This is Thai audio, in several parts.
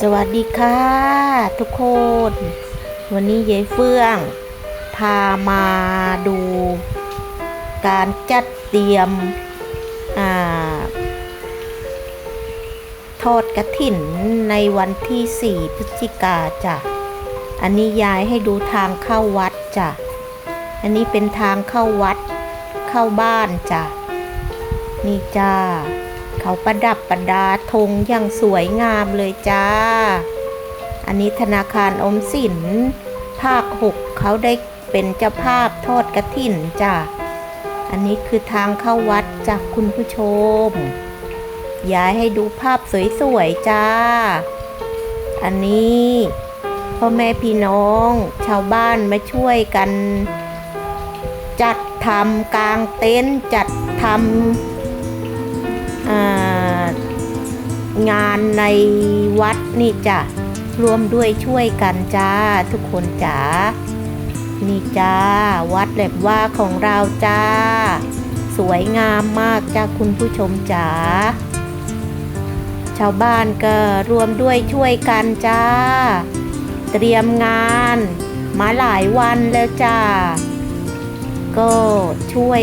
สวัสดีค่ะ ทุกคน วันนี้ยายเฟื่อง พามาดู การจัดเตรียมอทอดกระถิ่นในวันที่ 4 พฤศจิกาจ้ะ อันนี้ยายให้ดูทางเข้าวัดจ้ะ อันนี้เป็นทางเข้าวัดเข้าบ้านจ้ะ นี่จ้า เขาประดับประดาธงอย่างสวยงามเลยจ้า อันนี้ธนาคารอมสิน ภาคหกเขาได้เป็นเจ้าภาพทอดกระถิ่นจ้าอันนี้คือทางเข้าวัดจากคุณผู้ชม ย้ายให้ดูภาพสวยๆจ้า อันนี้พ่อแม่พี่น้องชาวบ้านมาช่วยกัน จัดทำกลางเต็นท์จัดทำ งานในวัดนี่จ้ะรวมด้วยช่วยกันจ้า ทุกคนจ๋านี่จ้า วัดแหลบว่าของเราจ้า สวยงามมากจ้าคุณผู้ชมจ๋าชาวบ้านก็รวมด้วยช่วยกันจ้า เตรียมงานมาหลายวันแล้วจ้า ก็ช่วย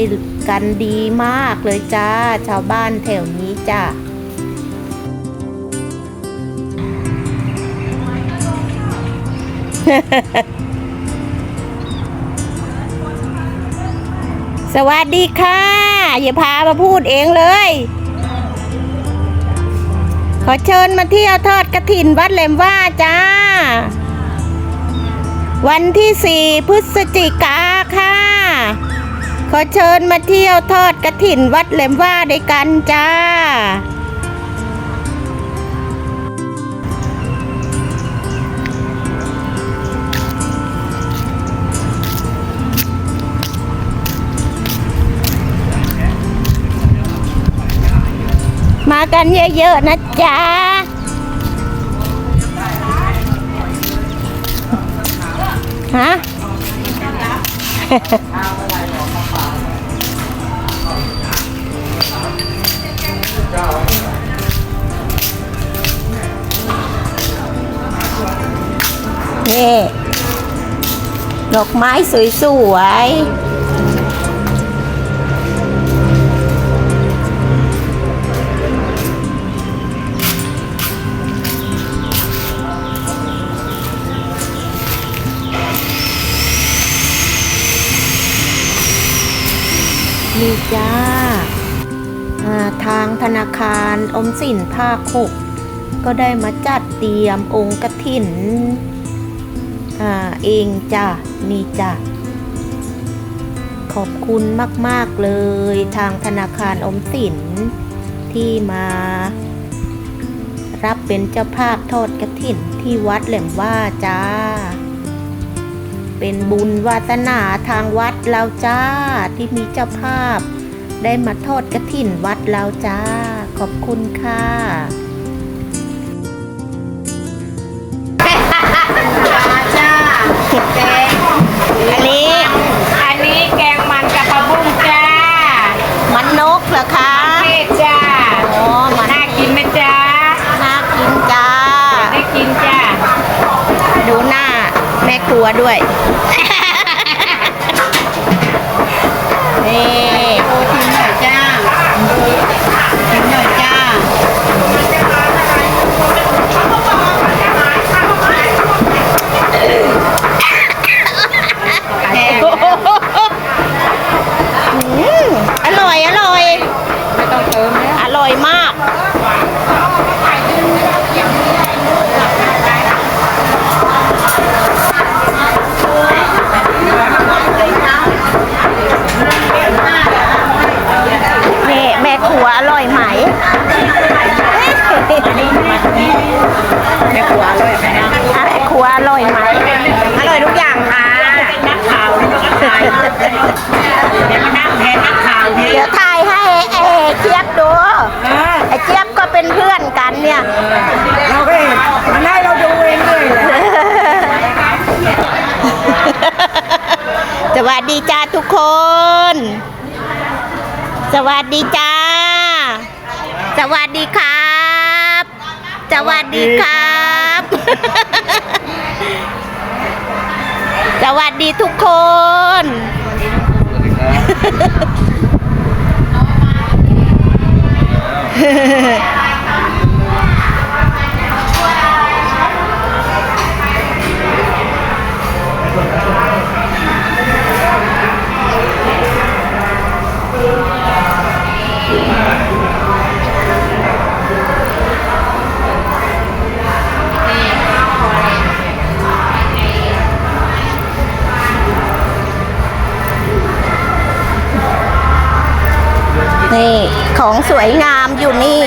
กันดีมากเลยจ้า ชาวบ้านแถวนี้จ้า สวัสดีค่ะ อย่าพามาพูดเองเลย ขอเชิญมาเที่ยวทอดกระถินวัดเหลมว่าจ้า วันที่สี่พฤศจิกาค่ะ ขอเชิญมาเที่ยวทอดกระถินวัดเหลมว่าด้วยกันจ้า กันเยอะๆนะจ๊ะฮะนี่ดอกไม้สวยๆ นี่จ้าทางธนาคารอมสินภาคหกก็ได้มาจัดเตรียมองค์กถินอ่าเองจ้ะนี่จ้ะขอบคุณมาก ๆ เลยทางธนาคารอมสินที่มารับเป็นเจ้าภาพทอดกระถิ่นที่วัดแหลมว่าจ้า เป็นบุญวาสนาทางวัดเราจ้าที่มีเจ้าภาพ ได้มาทอดกระถิ่นวัดเราจ้า ขอบคุณค่ะ ด้วย นี่ วอร่อยไหมแม่ครัวอร่อยไหมนะแม่ครัวอร่อยไหมอร่อยทุกอย่างค่ะนักข่าวนี่ก็ถ่ายเดี๋ยวมานั่งแทนนักข่าวนี่เดี๋ยวถ่ายให้ไอ้เจี๊ยบดูไอ้เจี๊ยบก็เป็นเพื่อนกันเนี่ยเราก็เห็นมันให้เราดูเองเลยสวัสดีจ้าทุกคน สวัสดีจ้า สวัสดีครับสวัสดีครับ สวัสดีทุกคน นี่ของสวยงามอยู่นี่